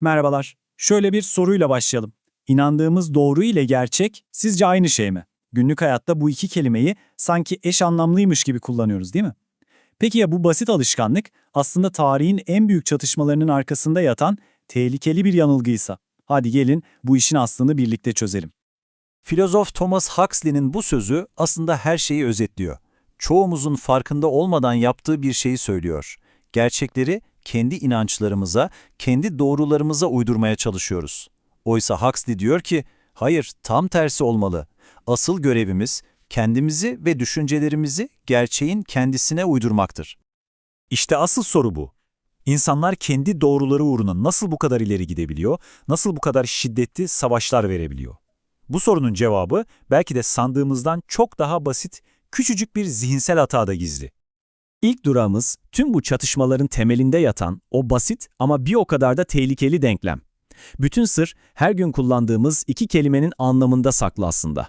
Merhabalar. Şöyle bir soruyla başlayalım. İnandığımız doğru ile gerçek sizce aynı şey mi? Günlük hayatta bu iki kelimeyi sanki eş anlamlıymış gibi kullanıyoruz değil mi? Peki ya bu basit alışkanlık aslında tarihin en büyük çatışmalarının arkasında yatan tehlikeli bir yanılgıysa? Hadi gelin bu işin aslını birlikte çözelim. Filozof Thomas Huxley'nin bu sözü aslında her şeyi özetliyor. Çoğumuzun farkında olmadan yaptığı bir şeyi söylüyor. Gerçekleri kendi inançlarımıza, kendi doğrularımıza uydurmaya çalışıyoruz. Oysa Huxley diyor ki, hayır tam tersi olmalı. Asıl görevimiz kendimizi ve düşüncelerimizi gerçeğin kendisine uydurmaktır. İşte asıl soru bu. İnsanlar kendi doğruları uğruna nasıl bu kadar ileri gidebiliyor, nasıl bu kadar şiddetli savaşlar verebiliyor? Bu sorunun cevabı belki de sandığımızdan çok daha basit, küçücük bir zihinsel hatada gizli. İlk durağımız tüm bu çatışmaların temelinde yatan o basit ama bir o kadar da tehlikeli denklem. Bütün sır her gün kullandığımız iki kelimenin anlamında saklı aslında.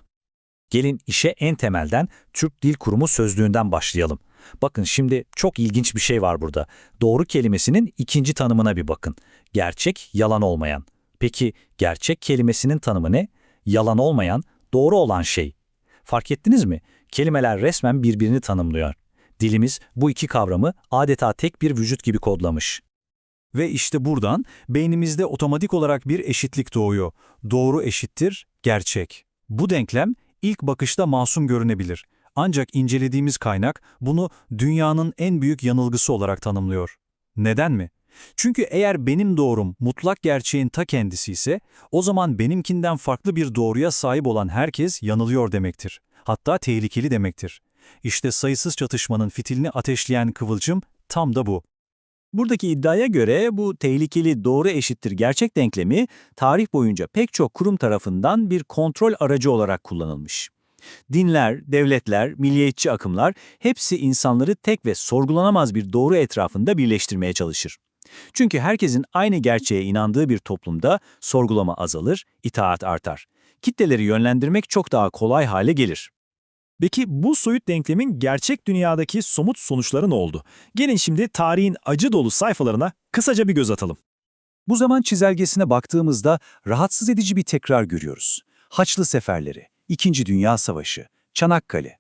Gelin işe en temelden Türk Dil Kurumu sözlüğünden başlayalım. Bakın şimdi çok ilginç bir şey var burada. Doğru kelimesinin ikinci tanımına bir bakın. Gerçek, yalan olmayan. Peki gerçek kelimesinin tanımı ne? Yalan olmayan, doğru olan şey. Fark ettiniz mi? Kelimeler resmen birbirini tanımlıyor. Dilimiz bu iki kavramı adeta tek bir vücut gibi kodlamış. Ve işte buradan beynimizde otomatik olarak bir eşitlik doğuyor. Doğru eşittir gerçek. Bu denklem ilk bakışta masum görünebilir. Ancak incelediğimiz kaynak bunu dünyanın en büyük yanılgısı olarak tanımlıyor. Neden mi? Çünkü eğer benim doğrum mutlak gerçeğin ta kendisi ise o zaman benimkinden farklı bir doğruya sahip olan herkes yanılıyor demektir. Hatta tehlikeli demektir. İşte sayısız çatışmanın fitilini ateşleyen kıvılcım tam da bu. Buradaki iddiaya göre bu tehlikeli doğru eşittir gerçek denklemi tarih boyunca pek çok kurum tarafından bir kontrol aracı olarak kullanılmış. Dinler, devletler, milliyetçi akımlar hepsi insanları tek ve sorgulanamaz bir doğru etrafında birleştirmeye çalışır. Çünkü herkesin aynı gerçeğe inandığı bir toplumda sorgulama azalır, itaat artar. Kitleleri yönlendirmek çok daha kolay hale gelir. Peki bu soyut denklemin gerçek dünyadaki somut sonuçları ne oldu? Gelin şimdi tarihin acı dolu sayfalarına kısaca bir göz atalım. Bu zaman çizelgesine baktığımızda rahatsız edici bir tekrar görüyoruz. Haçlı seferleri, İkinci Dünya Savaşı, Çanakkale.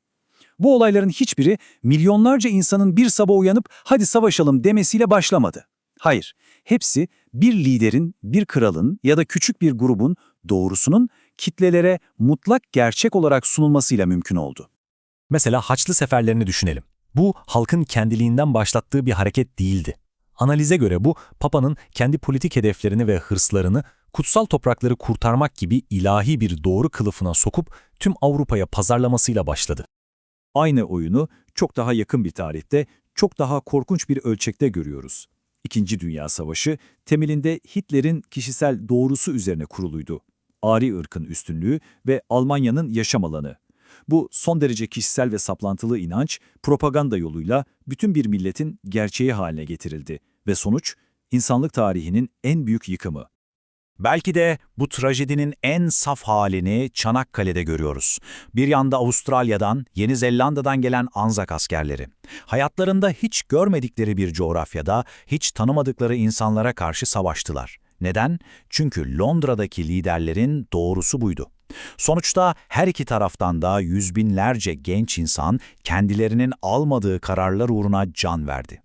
Bu olayların hiçbiri milyonlarca insanın bir sabah uyanıp hadi savaşalım demesiyle başlamadı. Hayır, hepsi bir liderin, bir kralın ya da küçük bir grubun doğrusunun kitlelere mutlak gerçek olarak sunulmasıyla mümkün oldu. Mesela Haçlı seferlerini düşünelim. Bu halkın kendiliğinden başlattığı bir hareket değildi. Analize göre bu Papa'nın kendi politik hedeflerini ve hırslarını kutsal toprakları kurtarmak gibi ilahi bir doğru kılıfına sokup tüm Avrupa'ya pazarlamasıyla başladı. Aynı oyunu çok daha yakın bir tarihte, çok daha korkunç bir ölçekte görüyoruz. İkinci Dünya Savaşı temelinde Hitler'in kişisel doğrusu üzerine kuruluydu. Ari ırkın üstünlüğü ve Almanya'nın yaşam alanı. Bu son derece kişisel ve saplantılı inanç, propaganda yoluyla bütün bir milletin gerçeği haline getirildi ve sonuç, insanlık tarihinin en büyük yıkımı. Belki de bu trajedinin en saf halini Çanakkale'de görüyoruz. Bir yanda Avustralya'dan, Yeni Zelanda'dan gelen Anzak askerleri. Hayatlarında hiç görmedikleri bir coğrafyada, hiç tanımadıkları insanlara karşı savaştılar. Neden? Çünkü Londra'daki liderlerin doğrusu buydu. Sonuçta her iki taraftan da yüz binlerce genç insan kendilerinin almadığı kararlar uğruna can verdi.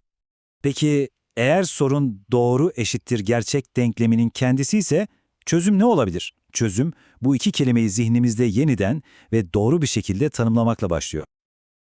Peki eğer sorun doğru eşittir gerçek denkleminin kendisi ise çözüm ne olabilir? Çözüm bu iki kelimeyi zihnimizde yeniden ve doğru bir şekilde tanımlamakla başlıyor.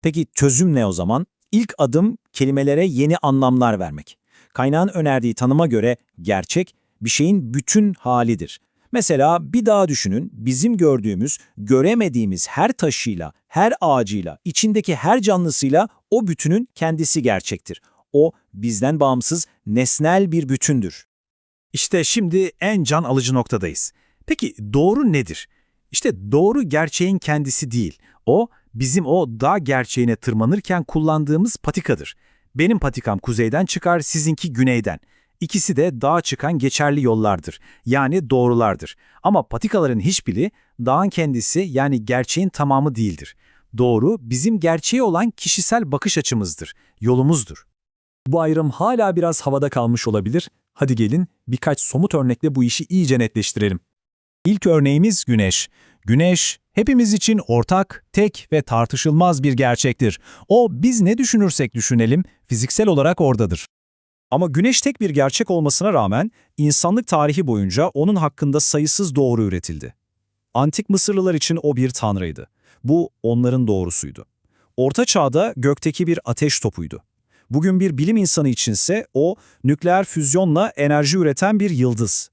Peki çözüm ne o zaman? İlk adım kelimelere yeni anlamlar vermek. Kaynağın önerdiği tanıma göre gerçek bir şeyin bütün halidir. Mesela bir daha düşünün, bizim gördüğümüz, göremediğimiz her taşıyla, her ağacıyla, içindeki her canlısıyla o bütünün kendisi gerçektir. O bizden bağımsız, nesnel bir bütündür. İşte şimdi en can alıcı noktadayız. Peki doğru nedir? İşte doğru gerçeğin kendisi değil. O bizim o dağ gerçeğine tırmanırken kullandığımız patikadır. Benim patikam kuzeyden çıkar, sizinki güneyden. İkisi de dağa çıkan geçerli yollardır. Yani doğrulardır. Ama patikaların hiçbiri dağın kendisi yani gerçeğin tamamı değildir. Doğru bizim gerçeğe olan kişisel bakış açımızdır, yolumuzdur. Bu ayrım hala biraz havada kalmış olabilir. Hadi gelin birkaç somut örnekle bu işi iyice netleştirelim. İlk örneğimiz Güneş. Güneş, hepimiz için ortak, tek ve tartışılmaz bir gerçektir. O, biz ne düşünürsek düşünelim, fiziksel olarak oradadır. Ama güneş tek bir gerçek olmasına rağmen insanlık tarihi boyunca onun hakkında sayısız doğru üretildi. Antik Mısırlılar için o bir tanrıydı. Bu onların doğrusuydu. Orta Çağ'da gökteki bir ateş topuydu. Bugün bir bilim insanı içinse o nükleer füzyonla enerji üreten bir yıldız.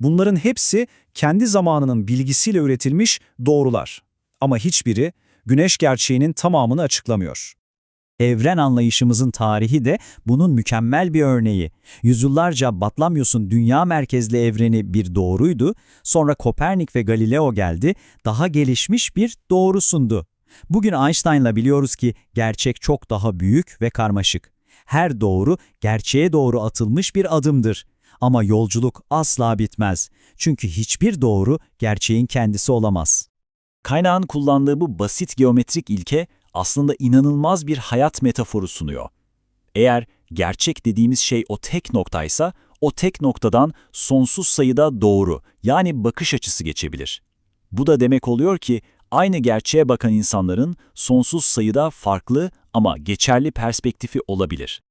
Bunların hepsi kendi zamanının bilgisiyle üretilmiş doğrular. Ama hiçbiri güneş gerçeğinin tamamını açıklamıyor. Evren anlayışımızın tarihi de bunun mükemmel bir örneği. Yüzyıllarca Batlamyos'un dünya merkezli evreni bir doğruydu, sonra Kopernik ve Galileo geldi, daha gelişmiş bir doğru sundu. Bugün Einstein'la biliyoruz ki gerçek çok daha büyük ve karmaşık. Her doğru gerçeğe doğru atılmış bir adımdır. Ama yolculuk asla bitmez. Çünkü hiçbir doğru gerçeğin kendisi olamaz. Kaynağın kullandığı bu basit geometrik ilke aslında inanılmaz bir hayat metaforu sunuyor. Eğer gerçek dediğimiz şey o tek noktaysa, o tek noktadan sonsuz sayıda doğru, yani bakış açısı geçebilir. Bu da demek oluyor ki, aynı gerçeğe bakan insanların sonsuz sayıda farklı ama geçerli perspektifi olabilir.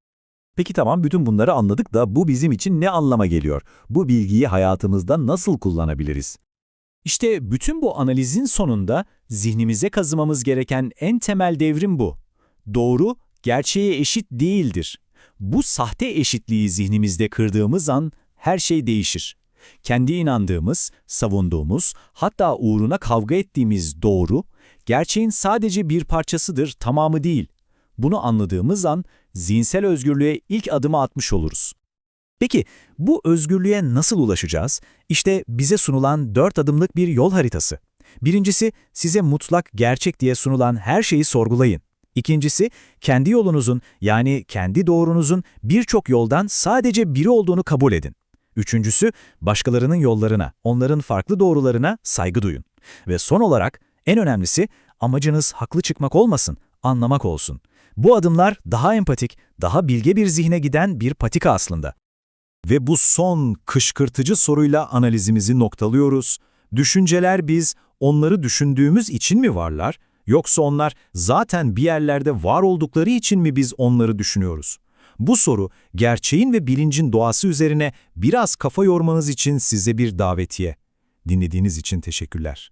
Peki tamam bütün bunları anladık da bu bizim için ne anlama geliyor? Bu bilgiyi hayatımızda nasıl kullanabiliriz? İşte bütün bu analizin sonunda zihnimize kazımamız gereken en temel devrim bu. Doğru, gerçeğe eşit değildir. Bu sahte eşitliği zihnimizde kırdığımız an her şey değişir. Kendi inandığımız, savunduğumuz, hatta uğruna kavga ettiğimiz doğru, gerçeğin sadece bir parçasıdır, tamamı değil. Bunu anladığımız an zihinsel özgürlüğe ilk adımı atmış oluruz. Peki bu özgürlüğe nasıl ulaşacağız? İşte bize sunulan dört adımlık bir yol haritası. Birincisi, size mutlak gerçek diye sunulan her şeyi sorgulayın. İkincisi, kendi yolunuzun yani kendi doğrunuzun birçok yoldan sadece biri olduğunu kabul edin. Üçüncüsü, başkalarının yollarına, onların farklı doğrularına saygı duyun. Ve son olarak, en önemlisi, amacınız haklı çıkmak olmasın, anlamak olsun. Bu adımlar daha empatik, daha bilge bir zihne giden bir patika aslında. Ve bu son kışkırtıcı soruyla analizimizi noktalıyoruz. Düşünceler biz onları düşündüğümüz için mi varlar, yoksa onlar zaten bir yerlerde var oldukları için mi biz onları düşünüyoruz? Bu soru gerçeğin ve bilincin doğası üzerine biraz kafa yormanız için size bir davetiye. Dinlediğiniz için teşekkürler.